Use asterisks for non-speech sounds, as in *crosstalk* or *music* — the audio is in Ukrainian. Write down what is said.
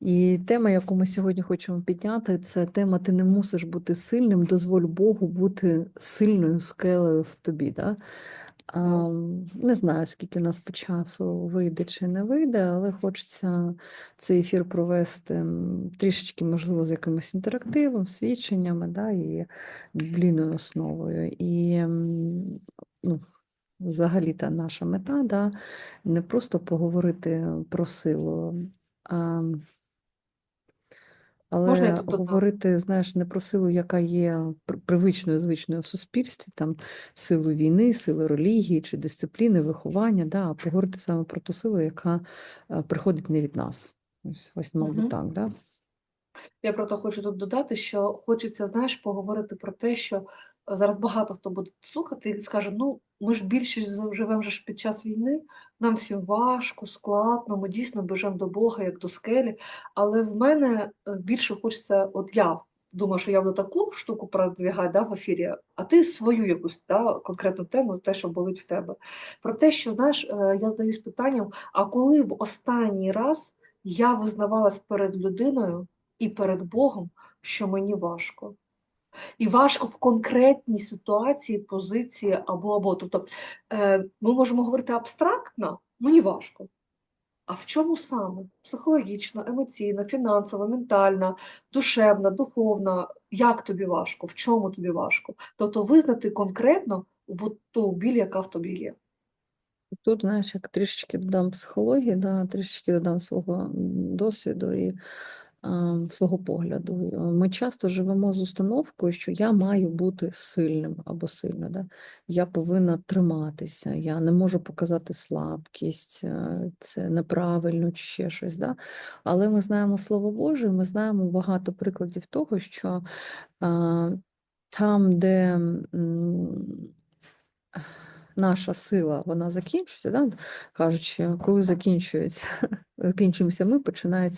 І тема, яку ми сьогодні хочемо підняти, це тема Ти не мусиш бути сильним, дозволь Богу бути сильною скелею в тобі. Да? А, не знаю, скільки у нас по часу вийде чи не вийде, але хочеться цей ефір провести трішечки, можливо, з якимось інтерактивом, свідченнями да, і біблійною основою. І ну, взагалі та наша мета да, не просто поговорити про силу. А, Можна я тут знаєш, не про силу, яка є привичною, звичною в суспільстві, там силу війни, силу релігії чи дисципліни, виховання, да, а поговорити саме про ту силу, яка е, приходить не від нас. Ось, ось мабуть, Мгм. так, да? Я просто хочу тут додати, що хочеться, знаєш, поговорити про те, що е, зараз багато хто буде слухати і скаже: ну, ми ж більшість живемо ж під час війни, нам всім важко, складно, ми дійсно бежимо до Бога, як до скелі. Але в мене е, більше хочеться, от я думаю, що я буду таку штуку продвігати да, в ефірі, а ти свою якусь да, конкретну тему, те, що болить в тебе. Про те, що знаєш, е, я задаюсь питанням: а коли в останній раз я визнавалась перед людиною? і перед Богом, що мені важко. І важко в конкретній ситуації, позиції або або. Тобто е, ми можемо говорити абстрактно, мені важко. А в чому саме? Психологічно, емоційно, фінансово, ментально, душевно, духовно, як тобі важко, в чому тобі важко? Тобто визнати конкретно ту біль, яка в тобі є. Тут, знаєш, як трішечки додам психології, да, трішечки додам свого досвіду і свого погляду. Е, Ми часто живемо з установкою, що я маю бути сильним або сильною. Да? Я повинна триматися, я не можу показати слабкість, е, це неправильно чи ще щось. Да? Але ми знаємо Слово Боже, ми знаємо багато прикладів того, що а, там, де. наша сила вона закінчується, да? кажучи, коли закінчується, *laughs* закінчуємося ми, починається